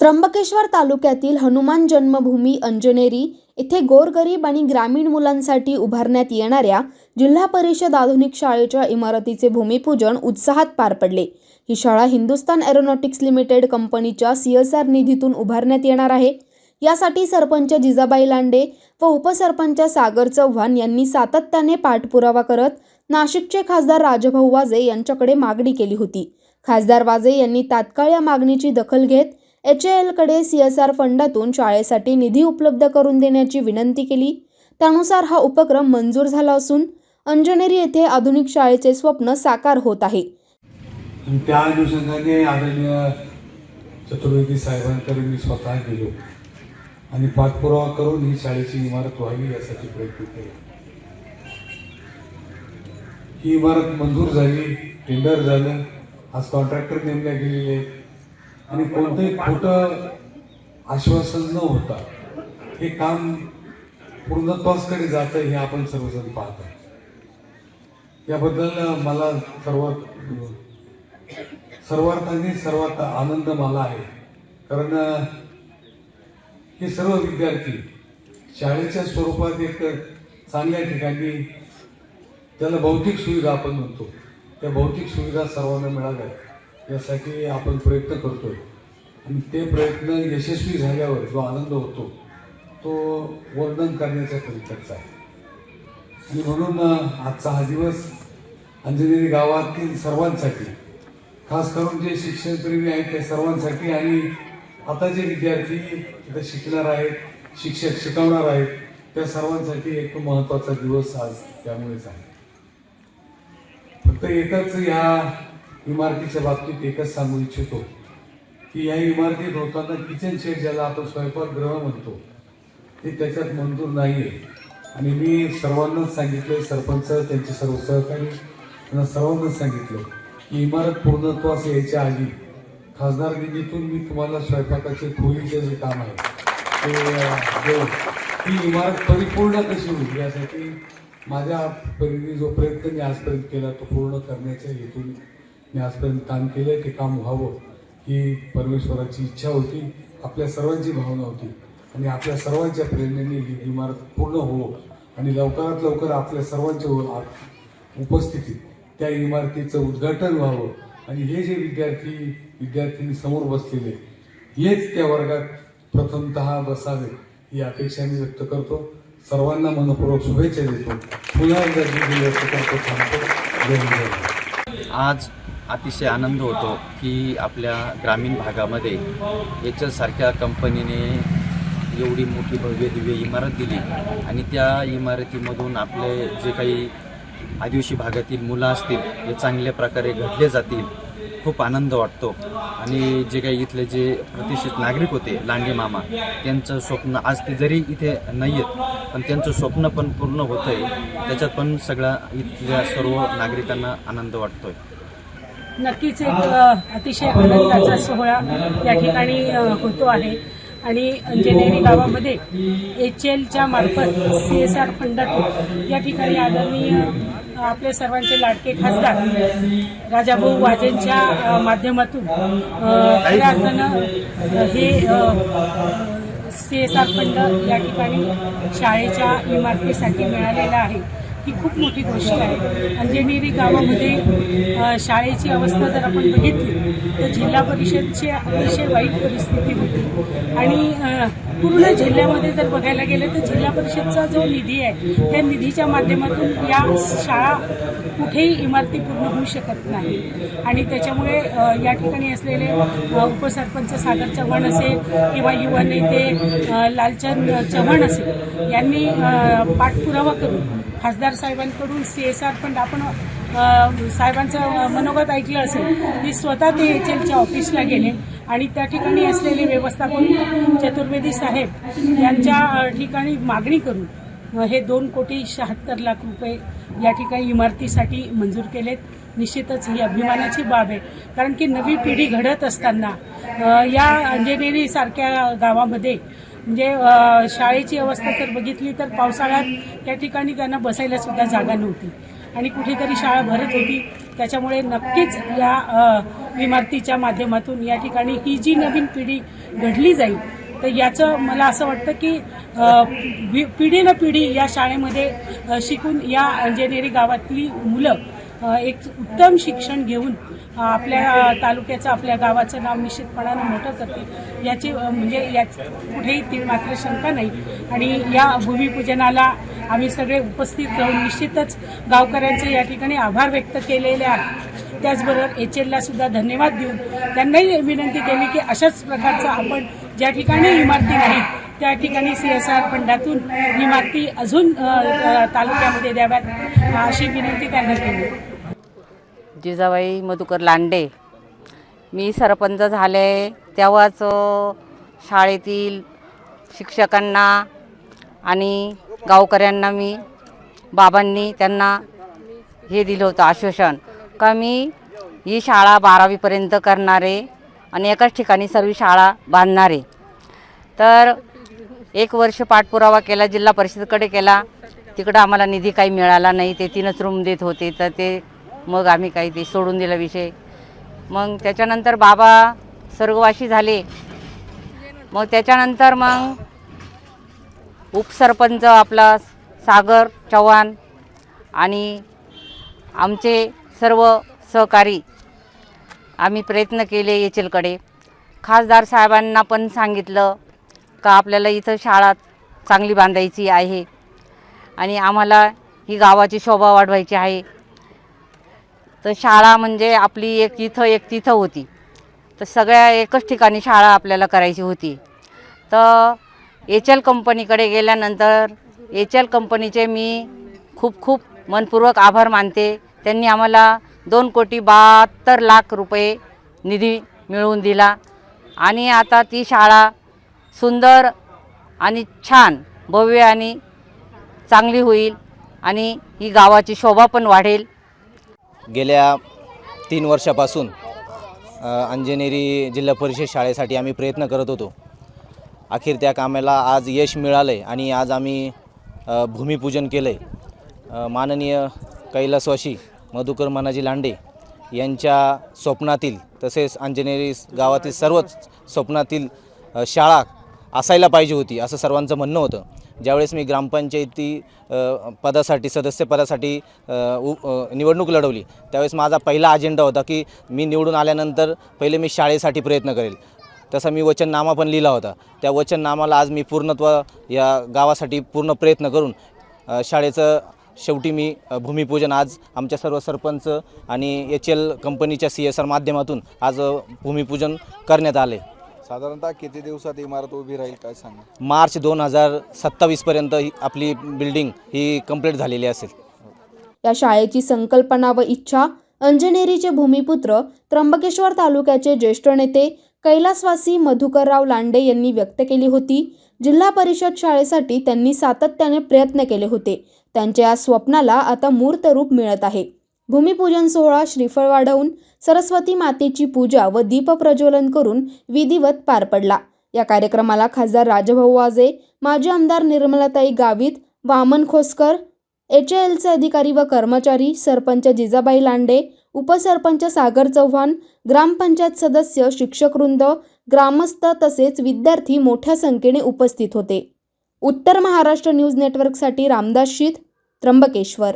त्र्यंबकेश्वर तालुक्यातील हनुमान जन्मभूमी अंजनेरी येथे गोरगरीब आणि ग्रामीण मुलांसाठी उभारण्यात येणाऱ्या जिल्हा परिषद आधुनिक शाळेच्या इमारतीचे भूमिपूजन उत्साहात पार पडले. ही शाळा हिंदुस्तान एरोनॉटिक्स लिमिटेड कंपनीच्या सी एस आर निधीतून उभारण्यात येणार आहे. यासाठी सरपंच जिजाबाई लांडे व उपसरपंच सागर चव्हाण यांनी सातत्याने पाठपुरावा करत नाशिकचे खासदार राजभाऊ वाजे यांच्याकडे मागणी केली होती. खासदार वाजे यांनी तात्काळ या मागणीची दखल घेत एच एलकडे सी एस आर फंडातून शाळेसाठी निधी उपलब्ध करून देण्याची विनंती केली. त्यानुसार हा उपक्रम मंजूर झाला असून अंजनेरी येथे आधुनिक शाळेचे स्वप्न साकार होत आहे. त्या अनुषंगाने आदरणीय चतुर्वेदी साहेबांकडे मी स्वतः गेलो आणि पाठपुरावा करून ही शाळेची इमारत व्हावी यासाठी प्रयत्न केला. ही इमारत मंजूर झाली टेंडर झालं. आज कॉन्ट्रॅक्टर नेमल्या गेलेले आहेत. आणि कोणतंही खोटं आश्वासन न होता हे काम पूर्णत्वासकडे जातं हे आपण सर्वजण पाहतो. याबद्दल मला सर्वात सर्वार्थाने सर्वात आनंद मला आहे. कारण हे सर्व विद्यार्थी शाळेच्या स्वरूपात एक चांगल्या ठिकाणी त्याला भौतिक सुविधा आपण म्हणतो. त्या भौतिक सुविधा सर्वांना मिळाव्यात यासाठी आपण प्रयत्न करतोय. आणि ते प्रयत्न यशस्वी झाल्यावर जो आनंद होतो तो वर्णन करण्याच्या पलीकडचा आहे. आणि म्हणून आजचा हा दिवस अंजनेरी गावातील सर्वांसाठी खास करून जे शिक्षणप्रेमी आहेत त्या सर्वांसाठी आणि आता जे विद्यार्थी इथं शिकणार आहेत शिक्षक शिकवणार आहेत त्या सर्वांसाठी एक महत्त्वाचा दिवस आज त्यामुळेच आहे. फक्त एकच ह्या इमारतीच्या बाबतीत एकच सांगू इच्छितो की या इमारतीत होताना किचन शेड ज्याला आपण स्वयंपाकगृह म्हणतो ते त्याच्यात मंजूर नाही आहे आणि मी सर्वांनाच सांगितलं सरपंच त्यांचे सर्व सहकारी त्यांना सर्वांनाच सांगितलं की इमारत पूर्णत्वास यायच्या आधी खासदार निधीतून मी तुम्हाला स्वयंपाकाचे खोलीचे जे काम आहे ते ती इमारत परिपूर्ण कशी होईल यासाठी माझ्या परीने जो प्रयत्न मी आजपर्यंत केला तो पूर्ण करण्याच्या हेतून मी आजपर्यंत काम केलं ते काम व्हावं ही परमेश्वराची इच्छा होती आपल्या सर्वांची भावना होती. आणि आपल्या सर्वांच्या प्रेरणेने ही इमारत पूर्ण होवो आणि लवकरात लवकर आपल्या सर्वांच्या उपस्थितीत त्या इमारतीचं उद्घाटन व्हावं. आणि हे जे विद्यार्थी विद्यार्थ्यांनी समोर बसलेले हेच त्या वर्गात प्रथमतः बसावे ही अपेक्षा मी व्यक्त करतो. सर्वांना मनपूर्वक शुभेच्छा देतो. पुन्हा एकदा व्यक्त करतो थांबतो जय आज अतिशय आनंद होतो की आपल्या ग्रामीण भागामध्ये याच्यासारख्या कंपनीने एवढी मोठी भव्य दिव्य इमारत दिली. आणि त्या इमारतीमधून आपले जे काही आदिवासी भागातील मुलं असतील हे चांगल्या प्रकारे घडले जातील खूप आनंद वाटतो. आणि जे काही इथले जे प्रतिष्ठित नागरिक होते लांडे मामा त्यांचं स्वप्न आज ते जरी इथे नाही आहेत पण त्यांचं स्वप्न पण पूर्ण होतं आहे त्याच्यात पण सगळ्या इथल्या सर्व नागरिकांना आनंद वाटतो आहे नक्कीच एक अतिशय आनंदाचा सोहळा या ठिकाणी होतो आहे. आणि अंजनेरी गावामध्ये एच एलच्या मार्फत सी एस आर फंडातून या ठिकाणी आदरणीय आपले सर्वांचे लाडके खासदार राजाभाऊ वाजेंच्या माध्यमातून खऱ्या अर्थानं हे सी एस आर फंड या ठिकाणी शाळेच्या इमारतीसाठी मिळालेला आहे. ही खूप मोठी गोष्ट आहे. अंजनेरी गावामध्ये शाळेची अवस्था जर आपण बघितली तर जिल्हा परिषदची अतिशय वाईट परिस्थिती होती. आणि पूर्ण जिल्ह्यामध्ये जर बघायला गेलं तर जिल्हा परिषदचा जो निधी आहे त्या निधीच्या माध्यमातून या शाळा कुठेही इमारती पूर्ण होऊ शकत नाही. आणि त्याच्यामुळे या ठिकाणी असलेले उपसरपंच सागर चव्हाण असेल किंवा युवा नेते लालचंद चव्हाण असेल यांनी पाठपुरावा करून खासदार साहेबांकडून सी एस आर फंड आपण साहेबांचं मनोगत ऐकलं असेल मी स्वतः ते एच एलच्या ऑफिसला गेले. आणि त्या ठिकाणी असलेले व्यवस्थापन चतुर्वेदी साहेब यांच्या ठिकाणी मागणी करून हे दोन कोटी शहात्तर लाख रुपये या ठिकाणी इमारतीसाठी मंजूर केलेत. निश्चितच ही अभिमानाची बाब आहे. कारण की नवी पिढी घडत असताना या अंजनेरीसारख्या गावामध्ये म्हणजे शाळेची अवस्था जर बघितली तर पावसाळ्यात त्या ठिकाणी त्यांना बसायला सुद्धा जागा नव्हती. आणि कुठेतरी शाळा भरत होती. त्याच्यामुळे नक्कीच या इमारतीच्या माध्यमातून या ठिकाणी ही जी नवीन पिढी घडली जाईल तर याचं मला असं वाटतं की वि- पिढी न पिढी या शाळेमध्ये शिकून या अंजनेरी गावातली मुलं एक उत्तम शिक्षण घेऊन आपल्या तालुक्याचं आपल्या गावाचं नाव निश्चितपणानं मोठं करतील. याची म्हणजे याच कुठेही ती मात्र शंका नाही. आणि या भूमिपूजनाला आम्ही सगळे उपस्थित राहून निश्चितच गावकऱ्यांचे या ठिकाणी आभार व्यक्त केलेले आहेत. त्याचबरोबर एच एलला सुद्धा धन्यवाद देऊन त्यांनाही विनंती केली की अशाच प्रकारचं आपण ज्या ठिकाणी इमारती नाहीत त्या ठिकाणी सी एस आर फंडातून इमारती अजून तालुक्यामध्ये द्याव्यात अशी विनंती त्यांनी केली. जिजाबाई मधुकर लांडे मी सरपंच झाले तेव्हाच शाळेतील शिक्षकांना आणि गावकऱ्यांना मी बाबांनी त्यांना हे दिलं होतं आश्वासन का मी ही शाळा बारावीपर्यंत करणारे आणि एकाच ठिकाणी सर्व शाळा बांधणारे. तर एक वर्ष पाठपुरावा केला जिल्हा परिषदकडे केला. तिकडं आम्हाला निधी काही मिळाला नाही. ते तीनच रूम देत होते. तर ते मग आम्ही काही ते सोडून दिला विषय. मग त्याच्यानंतर बाबा स्वर्गवाशी झाले. मग त्याच्यानंतर मग उपसरपंच आपला सागर चव्हाण आणि आमचे सर्व सहकारी आम्ही प्रयत्न केले येचेलकडे खासदार साहेबांना पण सांगितलं. का आपल्याला इथं शाळा चांगली बांधायची आहे? आणि आम्हाला ही गावाची शोभा वाढवायची आहे. तर शाळा म्हणजे आपली एक इथं एक तिथं होती. तर सगळ्या एकच ठिकाणी शाळा आपल्याला करायची होती. तर एच एल कंपनीकडे गेल्यानंतर एच एल कंपनीचे मी खूप खूप मनपूर्वक आभार मानते. त्यांनी आम्हाला दोन कोटी बहात्तर लाख रुपये निधी मिळवून दिला. आणि आता ती शाळा सुंदर आणि छान भव्य आणि चांगली होईल आणि ही गावाची शोभा पण वाढेल. गेल्या तीन वर्षापासून अंजनेरी जिल्हा परिषद शाळेसाठी आम्ही प्रयत्न करत होतो. अखेर त्या कामाला आज यश मिळालं आहे आणि आज आम्ही भूमिपूजन केलं आहे माननीय कैलासवाशी मधुकर मनाजी लांडे यांच्या स्वप्नातील तसेच अंजनेरी गावातील सर्वच स्वप्नातील शाळा असायला पाहिजे होती असं सर्वांचं म्हणणं होतं. ज्यावेळेस मी ग्रामपंचायती पदासाठी सदस्यपदासाठी उ निवडणूक लढवली त्यावेळेस माझा पहिला अजेंडा होता की मी निवडून आल्यानंतर पहिले मी शाळेसाठी प्रयत्न करेल. तसा मी वचननामा पण लिहिला होता. त्या वचननामाला आज मी पूर्णत्व या गावासाठी पूर्ण प्रयत्न करून शाळेचं शेवटी मी भूमिपूजन आज आमच्या सर्व सरपंच आणि एच एल कंपनीच्या सी एस आर माध्यमातून आज भूमिपूजन करण्यात आले साधारणतः किती दिवसात इमारत उभी राहील काय सांगा? मार्च दोन हजार सत्तावीसपर्यंत ही आपली बिल्डिंग ही कंप्लीट झालेली असेल. या शाळेची संकल्पना व इच्छा अंजनेरीचे भूमिपुत्र त्र्यंबकेश्वर तालुक्याचे ज्येष्ठ नेते कैलासवासी मधुकरराव लांडे यांनी व्यक्त केली होती. जिल्हा परिषद शाळेसाठी त्यांनी सातत्याने प्रयत्न केले होते. त्यांच्या या स्वप्नाला आता मूर्त रूप मिळत आहे. भूमिपूजन सोहळा श्रीफळ वाढवून सरस्वती मातेची पूजा व दीपप्रज्वलन करून विधिवत पार पडला. या कार्यक्रमाला खासदार राजभाऊ वाजे माजी आमदार निर्मलाताई गावित वामन खोसकर एच एलचे अधिकारी व कर्मचारी सरपंच जिजाबाई लांडे उपसरपंच सागर चव्हाण ग्रामपंचायत सदस्य शिक्षकवृंद ग्रामस्थ तसेच विद्यार्थी मोठ्या संख्येने उपस्थित होते. उत्तर महाराष्ट्र न्यूज नेटवर्कसाठी रामदास शीत त्र्यंबकेश्वर.